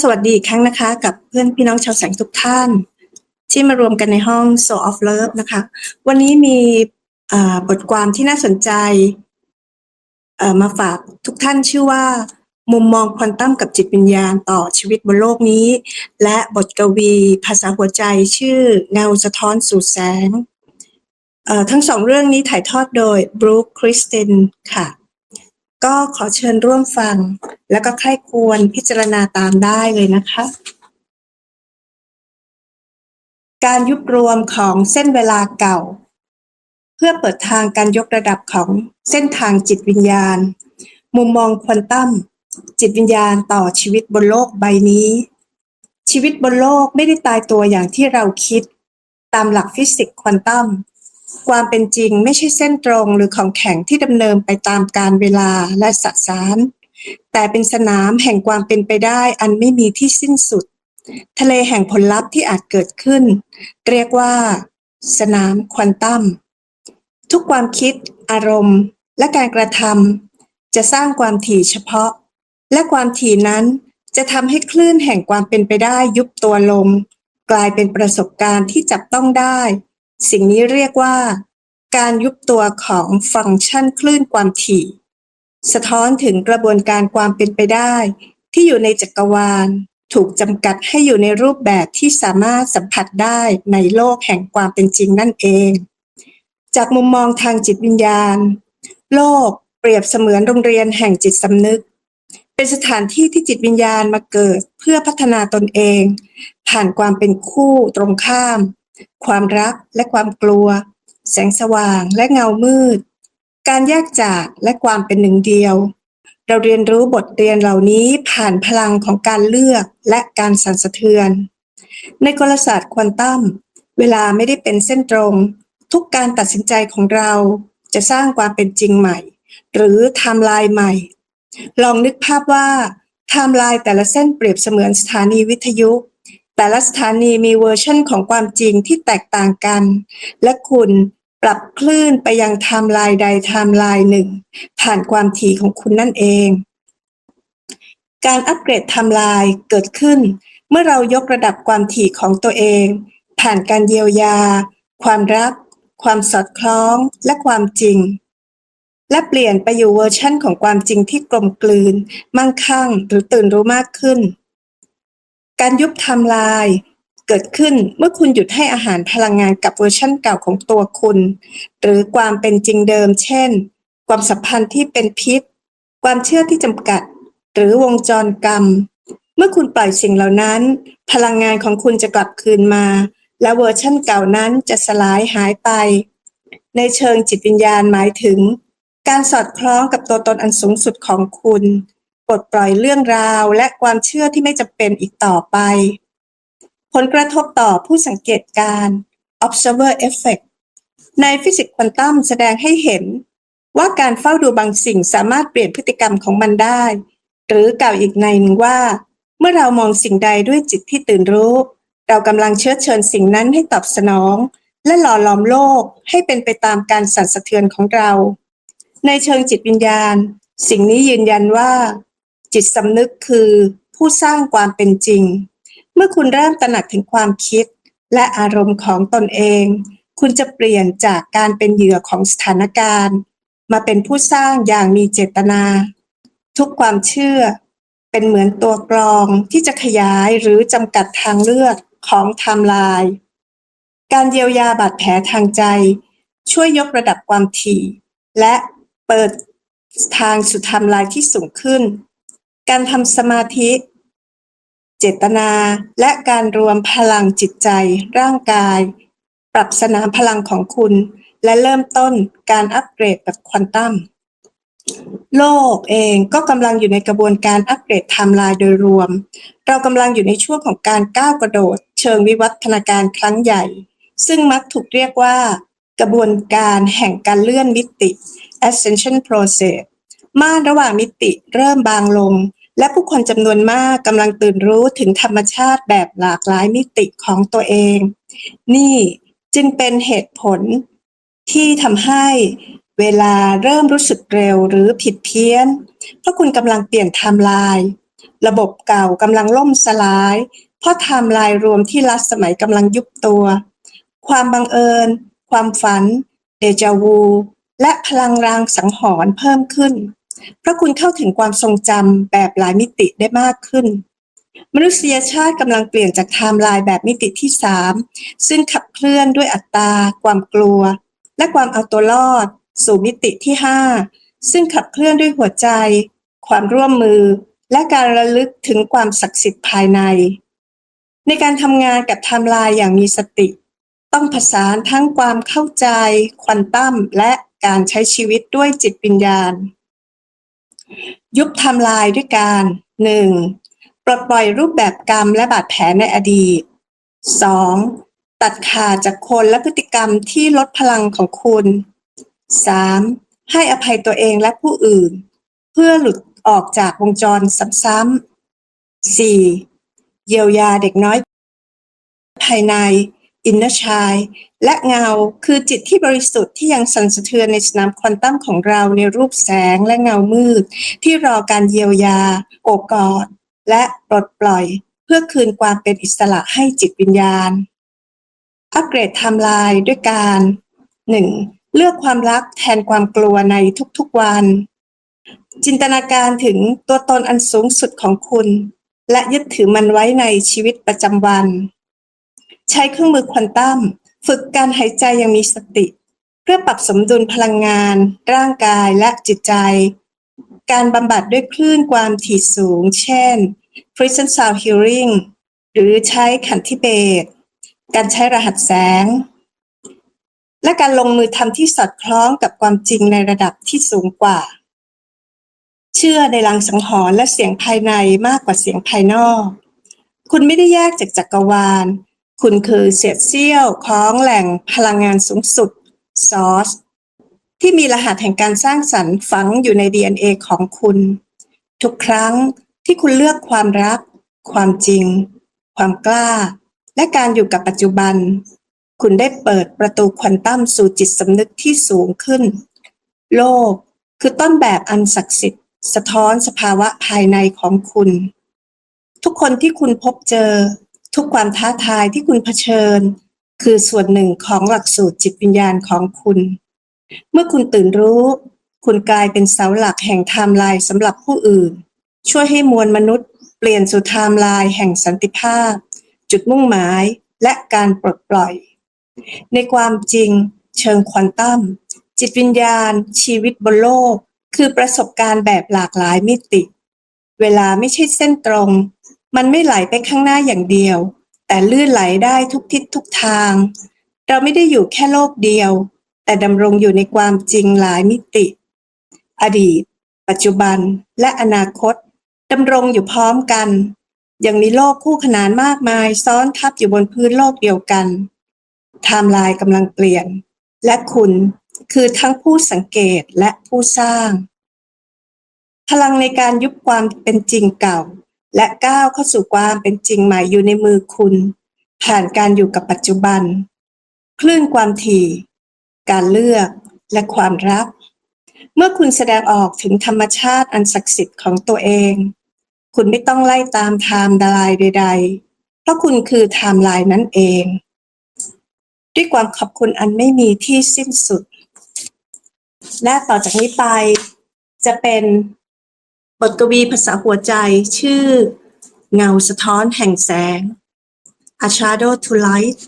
สวัสดีอีกครั้งนะคะ กับเพื่อนพี่น้องชาวแสงทุกท่าน ที่มารวมกันในห้อง Soul of Love นะคะ วันนี้มีบทความที่น่าสนใจมาฝากทุกท่านชื่อว่า มุมมองควอนตัมกับจิตวิญญาณต่อชีวิตบนโลกนี้ และบทกวีภาษาหัวใจชื่อเงาสะท้อนสู่แสงทั้งสองเรื่องนี้ถ่ายทอดโดยบรูคคริสตินค่ะ ก็ขอเชิญร่วมฟัง แล้วก็ใครควรพิจารณาตามได้เลยนะคะ การยุบรวมของเส้นเวลาเก่า เพื่อเปิดทางการยกระดับของเส้นทางจิตวิญญาณ มุมมองควอนตัมจิตวิญญาณต่อชีวิตบนโลกใบนี้ ชีวิตบนโลกไม่ได้ตายตัวอย่างที่เราคิด ตามหลักฟิสิกส์ควอนตัม ความเป็นจริงไม่ใช่เส้นตรงหรือของแข็งที่ดำเนินไปตามการเวลาและสสาร แต่เป็นสนามแห่งความเป็นไปได้อันไม่มีที่สิ้นสุด ทะเลแห่งผลลัพธ์ที่อาจเกิดขึ้น เรียกว่า สนามควอนตัม ทุกความคิด อารมณ์ และการกระทำจะสร้างความถี่เฉพาะ และความถี่นั้นจะทำให้คลื่นแห่งความเป็นไปได้ยุบตัวลง กลายเป็นประสบการณ์ที่จับต้องได้ สิ่งนี้เรียกว่า การยุบตัวของฟังก์ชันคลื่นความถี่ สะท้อนถึงกระบวนการความเป็นไปได้ ที่อยู่ในจักรวาล ถูกจำกัดให้อยู่ในรูปแบบที่สามารถสัมผัสได้ในโลกแห่งความเป็นจริงนั่นเอง จากมุมมองทางจิตวิญญาณ โลกเปรียบเสมือนโรงเรียนแห่งจิตสำนึกเป็นสถานที่ที่จิตวิญญาณมาเกิดเพื่อพัฒนาตนเอง ผ่านความเป็นคู่ตรงข้าม ความรักและความกลัว แสงสว่างและเงามืด การแยกจากและความเป็นหนึ่งเดียว เราเรียนรู้บทเรียนเหล่านี้ผ่านพลังของการเลือกและการสั่นสะเทือน ในกลศาสตร์ควอนตัมเวลาไม่ได้เป็นเส้นตรง ทุกการตัดสินใจของเราจะสร้างความเป็นจริงใหม่ หรือไทม์ไลน์ใหม่ ลองนึกภาพว่าไทม์ไลน์แต่ละเส้นเปรียบเสมือนสถานีวิทยุ แต่ละสถานีมีเวอร์ชันของความจริงที่แตกต่างกัน และคุณปรับคลื่นไปยังไทม์ไลน์ใดไทม์ไลน์หนึ่ง ผ่านความถี่ของคุณนั่นเอง การอัปเกรดไทม์ไลน์เกิดขึ้น เมื่อเรายกระดับความถี่ของตัวเอง ผ่านการเยียวยา ความรัก ความสอดคล้อง และความจริง และเปลี่ยนไปอยู่เวอร์ชั่นของความจริงที่กลมกลืน มั่งคั่งหรือตื่นรู้มากขึ้น การยุบไทม์ไลน์เกิดขึ้นเมื่อคุณหยุดให้อาหารพลังงานกับเวอร์ชั่นเก่าของตัวคุณ หรือความเป็นจริงเดิม เช่น ความสัมพันธ์ที่เป็นพิษ ความเชื่อที่จำกัด หรือวงจรกรรม เมื่อคุณปล่อยสิ่งเหล่านั้น พลังงานของคุณจะกลับคืนมา และเวอร์ชั่นเก่านั้นจะสลายหายไป ในเชิงจิตวิญญาณหมายถึง การสอดคล้องกับตัวตนอันสูงสุดของคุณ ปลดปล่อยเรื่องราวและความเชื่อที่ไม่จำเป็นอีกต่อไป ผลกระทบต่อผู้สังเกตการ observer effect ในฟิสิกส์ควอนตัมแสดงให้เห็น ว่าการเฝ้าดูบางสิ่งสามารถเปลี่ยนพฤติกรรมของมันได้ หรือกล่าวอีกในหนึ่งว่า เมื่อเรามองสิ่งใดด้วยจิตที่ตื่นรู้ เรากำลังเชื้อเชิญสิ่งนั้นให้ตอบสนอง และหล่อหลอมโลกให้เป็นไปตามการสั่นสะเทือนของเรา ในเชิงจิตวิญญาณ สิ่งนี้ยืนยันว่า จิตสำนึกคือผู้สร้างความเป็นจริง เมื่อคุณเริ่มตระหนักถึงความคิด และอารมณ์ของตนเอง คุณจะเปลี่ยนจากการเป็นเหยื่อของสถานการณ์ มาเป็นผู้สร้างอย่างมีเจตนา ทุกความเชื่อ เป็นเหมือนตัวกรองที่จะขยายหรือจำกัดทางเลือกของไทม์ไลน์การเยียวยาบาดแผลทางใจ ช่วยยกระดับความถี่ และเปิดทางสู่ไทม์ไลน์ที่สูงขึ้น การทำสมาธิ เจตนา และการรวมพลังจิตใจ ร่างกาย ปรับสนามพลังของคุณ และเริ่มต้นการอัปเกรดแบบควอนตัมโลกเองก็กำลังอยู่ในกระบวนการอัปเกรดไทม์ไลน์โดยรวม เรากำลังอยู่ในช่วงของการก้าวกระโดด เชิงวิวัฒนาการครั้งใหญ่ ซึ่งมักถูกเรียกว่า กระบวนการแห่งการเลื่อนมิติ ascension process ม่านระหว่างมิติเริ่มบางลง และผู้คนจำนวนมากกำลังตื่นรู้ถึงธรรมชาติแบบหลากหลายมิติของตัวเอง นี่จึงเป็นเหตุผลที่ทำให้เวลาเริ่มรู้สึกเร็วหรือผิดเพี้ยน เพราะคุณกำลังเปลี่ยนไทม์ไลน์ระบบเก่ากำลังล่มสลาย เพราะไทม์ไลน์รวมที่รัฐสมัยกำลังยุบตัว ความบังเอิญ ความฝัน เดจาวู และพลังรางสังหรณ์เพิ่มขึ้น เพราะคุณเข้าถึงความทรงจำแบบหลายมิติได้มากขึ้น มนุษยชาติกำลังเปลี่ยนจากไทม์ไลน์แบบมิติที่ 3 ซึ่งขับเคลื่อนด้วยอัตรา ความกลัว และความเอาตัวรอด สู่มิติที่ 5 ซึ่งขับเคลื่อนด้วยหัวใจ ความร่วมมือ และการระลึกถึงความศักดิ์สิทธิ์ภายใน ในการทำงานกับไทม์ไลน์อย่างมีสติ ต้องผสานทั้งความเข้าใจ ควอนตัมและการใช้ชีวิตด้วยจิตวิญญาณ ยุบทม์ไลน์ด้วยการ 1. ปลดปล่อยรูปแบบกรรมและบาดแผลในอดีต 2. ตัดขาดจากคนและพฤติกรรมที่ลดพลังของคุณ 3. ให้อภัยตัวเองและผู้อื่น เพื่อหลุดออกจากวงจรซ้ำๆ 4. เยียวยาเด็กน้อยภายใน อินเนอร์ชายและเงาคือจิตที่บริสุทธิ์ที่ยังสั่นสะเทือนในสนามควอนตัมของเราในรูปแสงและเงามืด ที่รอการเยียวยา โอบกอด และปลดปล่อย เพื่อคืนความเป็นอิสระให้จิตวิญญาณ อัปเกรดไทม์ไลน์ด้วยการ 1. เลือกความรักแทนความกลัวในทุกๆวัน จินตนาการถึงตัวตนอันสูงสุดของคุณ และยึดถือมันไว้ในชีวิตประจำวัน ใช้เครื่องมือควอนตัมฝึกการหายใจย่างมีสติ เพื่อปรับสมดุลพลังงาน ร่างกายและจิตใจ การบำบัดด้วยคลื่นความถี่สูง เช่น Prison Sound Healing หรือใช้ขันธิเบศการใช้รหัสแสง และการลงมือทำที่สอดคล้องกับความจริงในระดับที่สูงกว่า เชื่อในลังสังหรณ์และเสียงภายในมากกว่าเสียงภายนอก คุณไม่ได้แยกจากจักรวาล คุณคือเศษเสี้ยวของแหล่งพลังงานสูงสุดซอสที่มีรหัสแห่งการสร้างสรรค์ฝังอยู่ใน DNA ของคุณ ทุกครั้งที่คุณเลือกความรัก ความจริง ความกล้า และการอยู่กับปัจจุบัน คุณได้เปิดประตูควอนตัมสู่จิตสำนึกที่สูงขึ้น โลกคือต้นแบบอันศักดิ์สิทธิ์ สะท้อนสภาวะภายในของคุณ ทุกคนที่คุณพบเจอ ทุกความท้าทายที่คุณเผชิญ คือส่วนหนึ่งของหลักสูตรจิตวิญญาณของคุณ เมื่อคุณตื่นรู้ คุณกลายเป็นเสาหลักแห่งไทม์ไลน์สำหรับผู้อื่น ช่วยให้มวลมนุษย์ เปลี่ยนสู่ไทม์ไลน์แห่งสันติภาพ จุดมุ่งหมายและการปลดปล่อย ในความจริง เชิงควอนตัมจิตวิญญาณ ชีวิตบนโลก คือประสบการณ์แบบหลากหลายมิติ เวลาไม่ใช่เส้นตรง มันไม่ไหลไปข้างหน้าอย่างเดียว แต่ลื่นไหลได้ทุกทิศทุกทาง เราไม่ได้อยู่แค่โลกเดียว แต่ดำรงอยู่ในความจริงหลายมิติ อดีต ปัจจุบันและอนาคตดำรงอยู่พร้อมกัน ยังมีโลกคู่ขนานมากมายซ้อนทับอยู่บนพื้นโลกเดียวกันไทม์ไลน์กำลังเปลี่ยน และคุณคือทั้งผู้สังเกตและผู้สร้าง พลังในการยุบความเป็นจริงเก่า และก้าวเข้าสู่ความเป็นจริงใหม่อยู่ในมือคุณ ผ่านการอยู่กับปัจจุบัน คลื่นความถี่ การเลือกและความรัก เมื่อคุณแสดงออกถึงธรรมชาติอันศักดิ์สิทธิ์ของตัวเอง คุณไม่ต้องไล่ตามไทม์ไลน์ใด ๆ เพราะคุณคือไทม์ไลน์นั่นเอง ด้วยความขอบคุณอันไม่มีที่สิ้นสุด และต่อจากนี้ไปจะเป็น บทกวีภาษาหัวใจชื่อ เงาสะท้อนแห่งแสง A Shadow to Light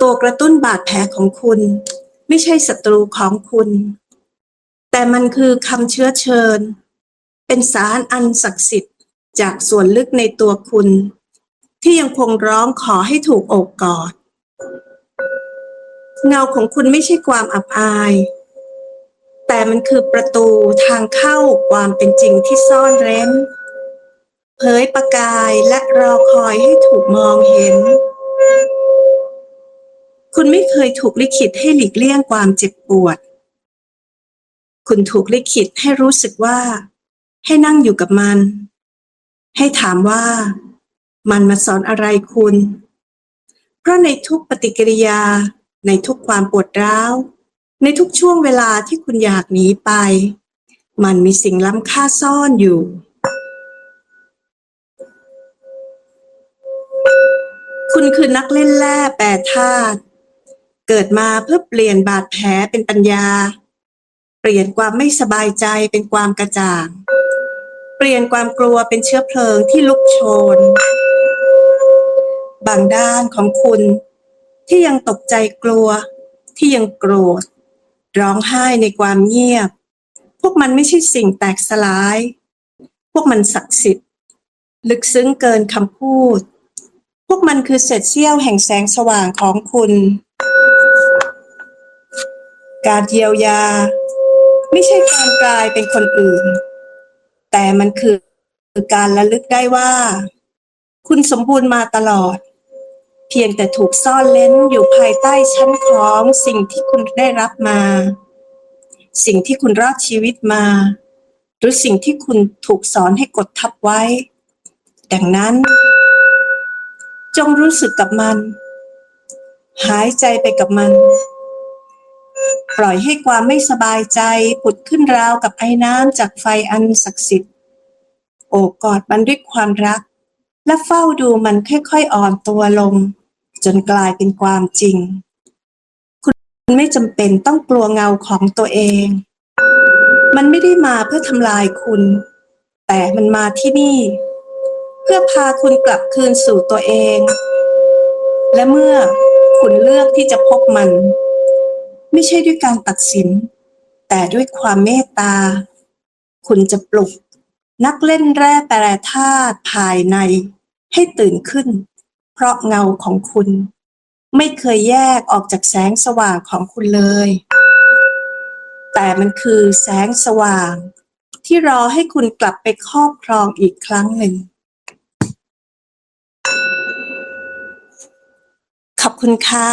ตัวกระตุ้นบาดแผลของคุณ ไม่ใช่ศัตรูของคุณ แต่มันคือคำเชื้อเชิญ เป็นสารอันศักดิ์สิทธิ์ จากส่วนลึกในตัวคุณ ที่ยังคงร้องขอให้ถูกอบกอด เงาของคุณไม่ใช่ความอับอาย แต่มันคือประตูทางเข้าความเป็นจริงที่ซ่อนเร้น เผยประกายและรอคอยให้ถูกมองเห็น คุณไม่เคยถูกลิขิตให้หลีกเลี่ยงความเจ็บปวด คุณถูกลิขิตให้รู้สึกว่า ให้นั่งอยู่กับมัน ให้ถามว่า มันมาสอนอะไรคุณ เพราะในทุกปฏิกิริยา ในทุกความปวดร้าว ในทุกช่วงเวลาที่คุณอยากหนีไป มันมีสิ่งล้ำค่าซ่อนอยู่คุณคือนักเล่นแร่แปรธาตุ เกิดมาเพื่อเปลี่ยนบาดแผลเป็นปัญญา เปลี่ยนความไม่สบายใจเป็นความกระจ่าง เปลี่ยนความกลัวเป็นเชื้อเพลิงที่ลุกโชน บางด้านของคุณ ที่ยังตกใจกลัว ที่ยังโกรธ ร้องไห้ในความเงียบ พวกมันไม่ใช่สิ่งแตกสลาย พวกมันศักดิ์สิทธิ์ ลึกซึ้งเกินคำพูด พวกมันคือเศษเสี้ยวแห่งแสงสว่างของคุณ การเยียวยา ไม่ใช่การกลายเป็นคนอื่น แต่มันคือการระลึกได้ว่า คุณสมบูรณ์มาตลอด เพียงแต่ถูกซ่อนเล้นอยู่ภายใต้ชั้นของสิ่งที่คุณได้รับมา สิ่งที่คุณรอดชีวิตมา หรือสิ่งที่คุณถูกสอนให้กดทับไว้ ดังนั้น จงรู้สึกกับมัน หายใจไปกับมัน ปล่อยให้ความไม่สบายใจผุดขึ้นราวกับไอ้น้ำจากไฟอันศักดิ์สิทธิ์ โอบกอดมันด้วยความรัก และเฝ้าดูมันค่อยๆอ่อนตัวลง จนกลายเป็นความจริง คุณไม่จำเป็นต้องกลัวเงาของตัวเอง มันไม่ได้มาเพื่อทำลายคุณ แต่มันมาที่นี่ เพื่อพาคุณกลับคืนสู่ตัวเอง และเมื่อคุณเลือกที่จะพบมัน ไม่ใช่ด้วยการตัดสิน แต่ด้วยความเมตตา คุณจะปลุกนักเล่นแร่แปรธาตุภายใน ให้ตื่นขึ้น เพราะเงาของคุณ ไม่เคยแยกออกจากแสงสว่างของคุณเลย แต่มันคือแสงสว่าง ที่รอให้คุณกลับไปครอบครองอีกครั้งหนึ่ง ขอบคุณค่ะ